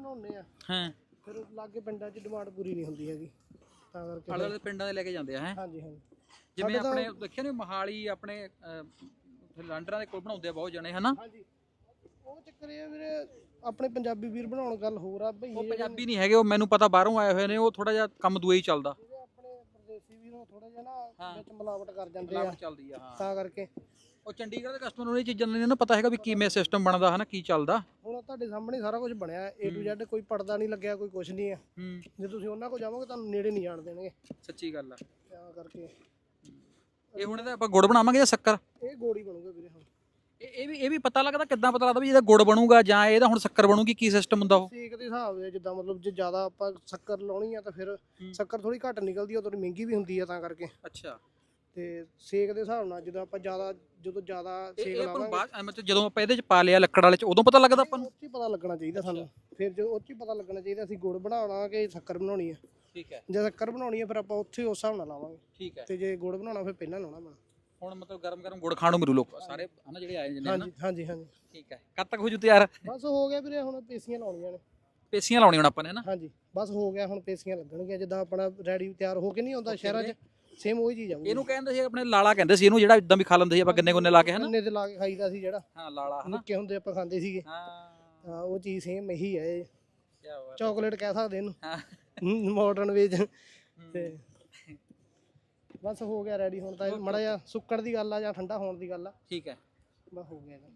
ਬਣਾਉਂਦੇ ਆ। ਹਾਂ? ਫਿਰ ਲਾਗੇ ਪਿੰਡਾਂ 'ਚ ਡਿਮਾਂਡ ਪੂਰੀ ਨਹੀਂ ਹੁੰਦੀ ਹੈਗੀ। ਤਾਂ ਕਰਕੇ ਆਲੇ ਦੁਆਲੇ ਪਿੰਡਾਂ ਦੇ ਲੈ ਕੇ ਜਾਂਦੇ ਆ ਹੈ? ਹਾਂਜੀ ਹਾਂਜੀ। ਜਿਵੇਂ ਸਾਡੇ ਤਾਂ- ਆਪਣੇ ਦੇਖਿਆ ਨੇ ਮਹਾਲੀ ਆਪਣੇ ਅਹ, ਉੱਥੇ ਲਾਂਡਰਾਂ ਦੇ ਕੋਲ ਬਣਾਉਂਦੇ ਆ ਬਹੁਤ ਜਣੇ ਹਨਾ? ਹਾਂਜੀ। ਉਹ ਚੱਕਰ ਇਹ ਆ ਵੀਰੇ ਆਪਣੇ ਪੰਜਾਬੀ ਵੀਰ ਬਣਾਉਣ ਗੱਲ ਹੋਰ ਆ ਭਈ ਉਹ ਪੰਜਾਬੀ ਨਹੀਂ ਹੈਗੇ ਉਹ ਮੈਨੂੰ ਪਤਾ ਬਾਹਰੋਂ ਆਏ ਹੋਏ ਨੇ ਉਹ ਥੋੜਾ ਜਿਹਾ ਕੰਮ ਦੂਏ ਹੀ ਚੱਲਦਾ। ਆਪਣੇ ਪਰਦੇਸੀ ਵੀਰ ਉਹ ਥੋੜਾ ਜਿਹਾ ਹਾਂ। ਨਾ ਵਿੱਚ ਮਿਲਾਵਟ ਕਰ ਜਾਂਦੇ ਆ। ਲਾਭ ਚੱਲਦੀ ਆ ਹਾਂ। ਤਾਂ ਕਰਕੇ। ਉਹ ਚੰਡੀਗੜ੍ਹ ਦੇ ਕਸਟਮਰ ਨੂੰ ਇਹ ਚੀਜ਼ਾਂ ਨਹੀਂ ਨਾ ਪਤਾ ਹੈਗਾ ਵੀ ਕਿਵੇਂ ਸਿਸਟਮ ਬਣਦਾ ਹਨਾ ਕੀ ਚੱਲਦਾ। ਹੁਣ ਤੁਹਾਡੇ ਸਾਹਮਣੇ ਸਾਰਾ ਕੁਝ ਬਣਿਆ ਏ ਟੂ Z ਕੋਈ ਪਰਦਾ ਨਹੀਂ ਲੱਗਿਆ ਕੋਈ ਕੁਝ ਨਹੀਂ ਹੂੰ। ਜੇ ਤੁਸੀਂ ਉਹਨਾਂ ਕੋਲ ਜਾਵੋਗੇ ਤੁਹਾਨੂੰ ਨੇੜੇ ਨਹੀਂ ਜਾਣ ਦੇਣਗੇ। ਸੱਚੀ ਗੱਲ ਆ। ਤਾਂ ਕਰਕੇ। ਇਹ ਹੁਣ ਇਹਦਾ ਆਪਾਂ ਗੁੜ ਬਣਾਵਾਂਗੇ ਜਾਂ ਸ਼ੱਕਰ? ਇਹ ਗੋੜੀ ਬਣੂਗਾ ਵੀਰੇ ਹੁਣ। ਇਹ ਇਹ ਵੀ ਇਹ ਵੀ ਪਤਾ ਲੱਗਦਾ ਕਿੱਦਾਂ ਪਤਾ ਲੱਗਦਾ ਵੀ ਇਹਦਾ ਗੁੜ ਬਣੂਗਾ ਜਾਂ ਇਹਦਾ ਹੁਣ ਸ਼ੱਕਰ ਬਣੂਗੀ ਕੀ ਸਿਸਟਮ ਹੁੰਦਾ ਉਹ? ਸੇਕ ਦੇ ਹਿਸਾਬ ਦੇ ਜਿੱਦਾਂ ਮਤਲਬ ਜੇ ਜ਼ਿਆਦਾ ਆਪਾਂ ਸ਼ੱਕਰ ਲਾਉਣੀ ਆ ਤਾਂ ਫਿਰ ਸ਼ੱਕਰ ਥੋੜੀ ਘੱਟ ਨਿਕਲਦੀ ਆ ਥੋੜੀ ਮਹਿੰਗੀ ਵੀ ਹੁੰਦੀ ਆ ਤਾਂ ਕਰਕੇ। ਅੱਛਾ। ਤੇ ਸੇਕ ਦੇ ਹਿਸਾਬ ਨਾਲ ਜਦੋਂ ਆਪਾਂ ਜ਼ਿਆਦਾ ਜਦੋਂ ਜ਼ਿਆਦਾ ਇਹ ਸੇਕ ਇਹ ਆਪਾਂ ਨੂੰ ਲਾਵਾਂਗੇ। ਬਾਅਦ ਜਦੋਂ ਆਪਾਂ ਇਹਦੇ ਚ ਪਾ ਲਿਆ ਲੱਕੜ ਵਾਲੇ ਚ ਉਦੋਂ ਪਤਾ ਲੱਗਦਾ ਆਪਾਂ ਨੂੰ? ਉਹ 'ਚ ਹੀ ਪਤਾ ਲੱਗਣਾ ਚਾਹੀਦਾ ਸਾਨੂੰ। ਫਿਰ ਜੋ ਉਹ 'ਚ ਹੀ ਪਤਾ ਲੱਗਣਾ ਚਾਹੀਦਾ ਅਸੀਂ ਗੁੜ ਬਣਾਉਣਾ ਕਿ ਸ਼ੱਕਰ ਬਣਾਉਣੀ ਆ। ਠੀਕ ਹੈ। ਜੇ ਸ਼ੱਕਰ ਬਣਾਉਣੀ ਆ ਫਿਰ ਆਪਾਂ ਉੱਥੇ ਉਸ ਹਿਸਾਬ ਨਾਲ ਲਾਵਾਂਗੇ। ਠੀਕ ਹੈ। ਤੇ ਜੇ ਗੁੜ ਬਣਾਉਣਾ ਫਿਰ ਪਹਿਲਾਂ ਲਾਉਣਾ ਪੈਣਾ ਹੁਣ ਮਤਲਬ ਗਰਮ ਗਰਮ ਗੁੜ ਖਾਣ ਨੂੰ ਮਿਲੂ ਲੋਕ ਸਾਰੇ ਹਨਾ ਜਿਹੜੇ ਆਏ ਜਿੰਨੇ ਹਨਾ ਹਾਂਜੀ ਹਾਂਜੀ ਹਾਂਜੀ। ਠੀਕ ਹੈ। ਕਦ ਤੱਕ ਹੋ ਜੂ ਤਿਆਰ? ਬਸ ਹੋ ਗਿਆ ਵੀਰੇ ਹੁਣ ਪੇਸੀਆਂ ਲਾਉਣੀਆਂ ਨੇ। ਪੇਸੀਆਂ ਲਾਉਣੀਆਂ ਹੁਣ ਆਪਾਂ ਨੇ ਹਨਾ? ਹਾਂਜੀ ਬਸ ਹੋ ਗਿਆ ਹੁਣ ਪੇਸੀਆਂ ਲੱਗਣਗੀਆਂ। ਜਿੱਦਾਂ ਆਪਣਾ ਰੈਡੀ ਤਿਆਰ ਹੋ ਕੇ ਨਹੀਂ ਆਉਂਦਾ ਸ਼ਹਿਰਾਂ 'ਚ ਸੇਮ ਉਹੀ ਚੀਜ਼ ਆਊਗੀ ਇਹਨੂੰ ਕਹਿੰਦੇ ਸੀ ਆਪਣੇ ਲਾਲਾ ਕਹਿੰਦੇ ਸੀ ਇਹਨੂੰ ਜਿਹੜਾ ਇਦਾਂ ਵੀ ਖਾ ਲੈਂਦੇ ਸੀ ਆਪਾਂ ਗੰਨੇ ਗੁੰਨੇ ਲਾ ਕੇ ਹਨਾ? ਅੰਨੇ ਤੇ ਲਾ ਕੇ ਖਾਈਦਾ ਸੀ ਜਿਹੜਾ? ਹਾਂ ਲਾਲਾ ਹਨਾ? ਨਿੱਕੇ ਹੁੰਦੇ ਆਪਾਂ ਖਾਂਦੇ ਸੀਗੇ। ਹਾਂ। ਹਾਂ ਉਹ ਚੀਜ਼ ਸੇਮ ਇਹੀ ਹੈ ਇਹ। ਕੀ ਬਾਤ ਚਾਕਲੇਟ ਕਹਿ ਸਕਦੇ ਇਹਨੂੰ। ਹਾਂ। ਮਾਡਰਨ ਵੇਜ ਤੇ ਬਸ ਹੋ ਗਿਆ ਰੈਡੀ ਹੁਣ ਤਾਂ ਮੜਾ ਜਿਹਾ ਸੁੱਕਣ ਦੀ ਗੱਲ ਆ ਜਾਂ ਠੰਡਾ ਹੋਣ ਦੀ ਗੱਲ ਆ। ਠੀਕ ਹੈ। ਬਸ ਹੋ ਗਿਆ ਇਹਦਾ।